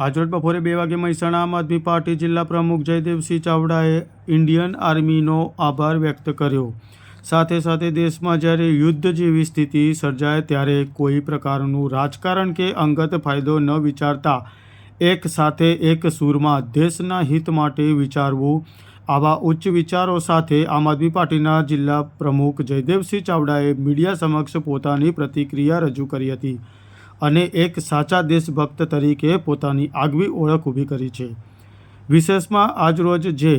આજરોજ બપોરે બે વાગે મહેસાણા આમ આદમી પાર્ટી જિલ્લા પ્રમુખ જયદેવસિંહ ચાવડાએ ઇન્ડિયન આર્મીનો આભાર વ્યક્ત કર્યો. સાથે સાથે દેશમાં જ્યારે યુદ્ધ જેવી સ્થિતિ સર્જાય ત્યારે કોઈ પ્રકારનું રાજકારણ કે અંગત ફાયદો ન વિચારતા એક સાથે એક સૂરમાં દેશના હિત માટે વિચારવું, આવા ઉચ્ચ વિચારો સાથે આમ આદમી પાર્ટીના જિલ્લા પ્રમુખ જયદેવસિંહ ચાવડાએ મીડિયા સમક્ષ પોતાની પ્રતિક્રિયા રજૂ કરી હતી. અને એક સાચા દેશભક્ત તરીકે પોતાની આગવી ઓળખ ઊભી કરી છે. વિશેષમાં આજરોજ જે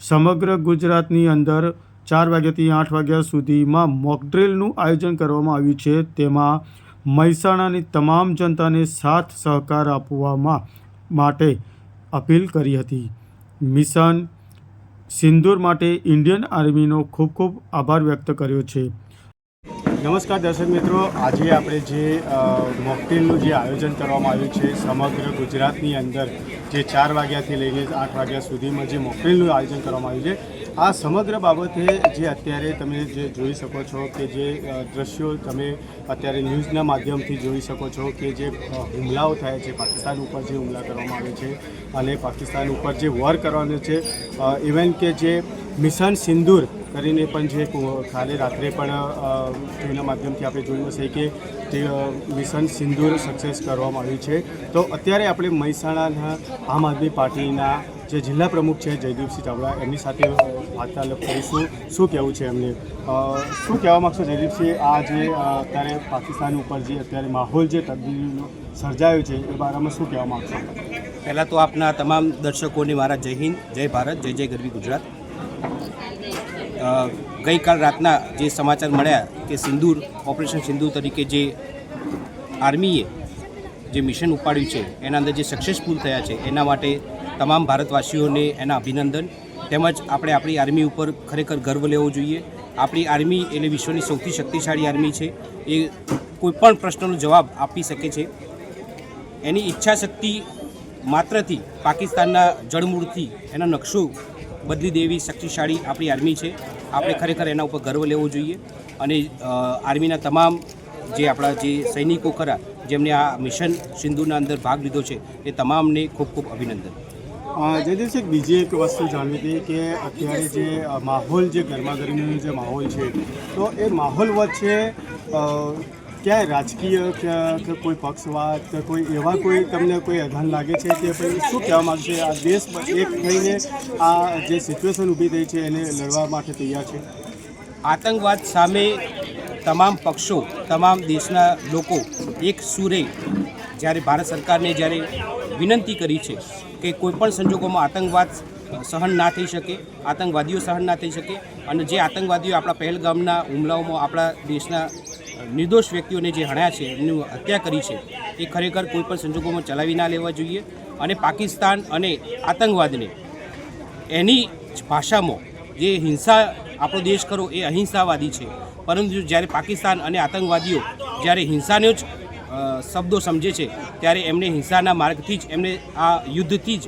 સમગ્ર ગુજરાતની અંદર ચાર વાગ્યાથી આઠ વાગ્યા સુધીમાં મોકડ્રીલનું આયોજન કરવામાં આવ્યું છે, તેમાં મહેસાણાની તમામ જનતાને સાથ સહકાર આપવામાં માટે અપીલ કરી હતી. મિશન સિંદૂર માટે ઇન્ડિયન આર્મીનો ખૂબ ખૂબ આભાર વ્યક્ત કર્યો છે. નમસ્કાર દર્શક મિત્રો. આજે આપણે જે મોકટેલનું જે આયોજન કરવામાં આવ્યું છે, સમગ્ર ગુજરાતની અંદર જે ચાર વાગ્યાથી લઈને આઠ વાગ્યા સુધીમાં જે મોકટેલનું આયોજન કરવામાં આવ્યું છે, આ સમગ્ર બાબતે જે અત્યારે તમે જે જોઈ શકો છો કે જે દ્રશ્યો તમે અત્યારે ન્યૂઝના માધ્યમથી જોઈ શકો છો કે જે હુમલાઓ થયા છે, પાકિસ્તાન ઉપર જે હુમલા કરવામાં આવે છે અને પાકિસ્તાન ઉપર જે વોર કરવાનો છે ઇવન કે જે મિશન સિંદૂર કરીને પણ જે કાલે રાત્રે પણ ટીવીના માધ્યમથી આપણે જોયું હશે કે તે મિશન સિંદૂર સક્સેસ કરવામાં આવ્યું છે. તો અત્યારે આપણે મહેસાણાના આમ આદમી પાર્ટીના જે જિલ્લા પ્રમુખ છે જયદીપસિંહ ચાવડા, એમની સાથે વાર્તાલાપ કરીશું. શું કહેવું છે એમને? શું કહેવા માગશો જયદીપસિંહ, આ જે અત્યારે પાકિસ્તાન ઉપર જે અત્યારે માહોલ જે તબદીલીનો સર્જાયો છે, એ બારામાં શું કહેવા માગશો? પહેલાં તો આપના તમામ દર્શકોને મારા જય હિન્દ, જય ભારત, જય જય ગરવી ગુજરાત. ગઈકાલ રાતના જે સમાચાર મળ્યા કે સિંદૂર, ઓપરેશન સિંદૂર તરીકે જે આર્મીએ જે મિશન ઉપાડ્યું છે, એના અંદર જે સક્સેસફુલ થયા છે, એના માટે તમામ ભારતવાસીઓને એના અભિનંદન. તેમજ આપણે આપણી આર્મી ઉપર ખરેખર ગર્વ લેવો જોઈએ. આપણી આર્મી એટલે વિશ્વની સૌથી શક્તિશાળી આર્મી છે. એ કોઈપણ પ્રશ્નનો જવાબ આપી શકે છે. એની ઈચ્છા શક્તિ માત્રથી પાકિસ્તાનના જળમૂળથી એનો નકશો બદલી દેવી શક્તિશાળી આપણી આર્મી છે. આપણે ખરેખર એના ઉપર ગર્વ લેવો જોઈએ અને આર્મીના તમામ જે આપણા જે સૈનિકો ખરા જેમને આ મિશન સિંધુના અંદર ભાગ લીધો છે એ તમામને ખૂબ ખૂબ અભિનંદન. અ, એક બીજી એક વસ્તુ જાણવી હતી કે અત્યારે જે માહોલ જે ગરમાગરમીનો જે માહોલ છે તો એ માહોલ વચ્ચે ક્યાંય રાજકીય કે કોઈ પક્ષવાદ કે કોઈ એવા કોઈ તમને કોઈ અધાન લાગે છે કે ભાઈ શું કહેવા માગશે? આ દેશ એક થઈને આ જે સિચ્યુએશન ઊભી થઈ છે એને લડવા માટે તૈયાર છે. આતંકવાદ સામે તમામ પક્ષો, તમામ દેશના લોકો એક સુરે જ્યારે ભારત સરકારને જ્યારે વિનંતી કરી છે કે કોઈપણ સંજોગોમાં આતંકવાદ સહન ના થઈ શકે, આતંકવાદીઓ સહન ના થઈ શકે અને જે આતંકવાદીઓ આપણા પહેલગામના હુમલાઓમાં આપણા દેશના નિર્દોષ વ્યક્તિઓને જે હણ્યા છે, એમની હત્યા કરી છે, એ ખરેખર કોઈપણ સંજોગોમાં ચલાવી ના લેવા જોઈએ. અને પાકિસ્તાન અને આતંકવાદને એની જ ભાષામાં જે હિંસા આપણો દેશ કરો, એ અહિંસાવાદી છે. પરંતુ જ્યારે પાકિસ્તાન અને આતંકવાદીઓ જ્યારે હિંસાનો જ શબ્દો સમજે છે, ત્યારે એમને હિંસાના માર્ગથી જ, એમને આ યુદ્ધથી જ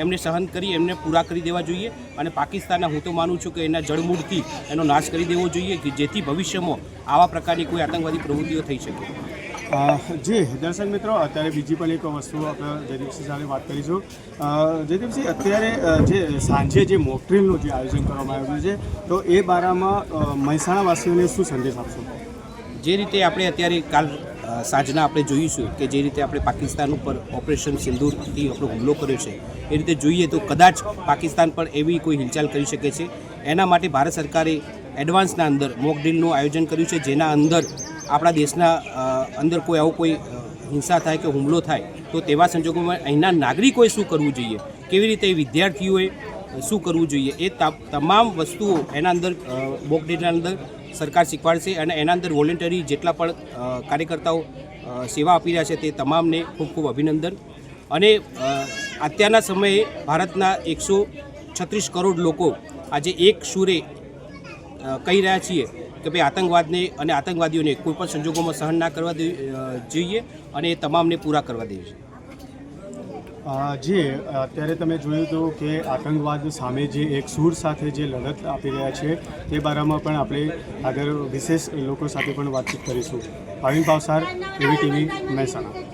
એમને સહન કરી એમને પૂરા કરી દેવા જોઈએ. અને પાકિસ્તાનના હું તો માનું છું કે એના જળમૂળથી એનો નાશ કરી દેવો જોઈએ કે જેથી ભવિષ્યમાં આવા પ્રકારની કોઈ આતંકવાદી પ્રવૃત્તિઓ થઈ શકે. જે દર્શક મિત્રો અત્યારે બીજી પણ એક વસ્તુ આપણે જયદીપસિંહ સાથે વાત કરીશું. જયદીપસિંહ અત્યારે જે સાંજે જે મોકડ્રીલનું જે આયોજન કરવામાં આવ્યું છે તો એ બારામાં મહેસાણાવાસીઓને શું સંદેશ આપશો? જે રીતે આપણે અત્યારે કાલ સાંજના આપણે જોઈશું કે જે રીતે આપણે પાકિસ્તાન ઉપર ઓપરેશન સિંદૂરથી આપણો હુમલો કર્યો છે, એ રીતે જોઈએ તો કદાચ પાકિસ્તાન પર એવી કોઈ હિલચાલ કરી શકે છે. એના માટે ભારત સરકારે એડવાન્સના અંદર મોક ડ્રીલનું આયોજન કર્યું છે, જેના અંદર આપણા દેશના અંદર કોઈ આવો કોઈ હિંસા થાય કે હુમલો થાય, તો તેવા સંજોગોમાં અહીંના નાગરિકોએ શું કરવું જોઈએ? કેવી રીતે વિદ્યાર્થીઓએ શું કરવું જોઈએ? એ તમામ વસ્તુઓ એના અંદર મોક ડ્રીલના અંદર સરકાર શીખવાડશે અને એના અંદર વોલેન્ટરી જેટલા પણ કાર્યકર્તાઓ સેવા આપી રહ્યા છે તે તમામને ખૂબ ખૂબ અભિનંદન. અને અત્યારના સમયે ભારતના એકસો છત્રીસ કરોડ લોકો આજે એક સુરે કહી રહ્યા છીએ કે ભાઈ આતંકવાદને અને આતંકવાદીઓને કોઈપણ સંજોગોમાં સહન ના કરવા જોઈએ અને એ તમામને પૂરા કરવા દેવી છે. જી અત્યારે તમે જોયું હતું કે આતંકવાદ સામે જે એક સૂર સાથે જે લડત આપી રહ્યા છે, તે બારામાં પણ આપણે આગળ વિશેષ લોકો સાથે પણ વાતચીત કરીશું. ભાવિન પાવસાર એવી ટીવી મહેસાણા.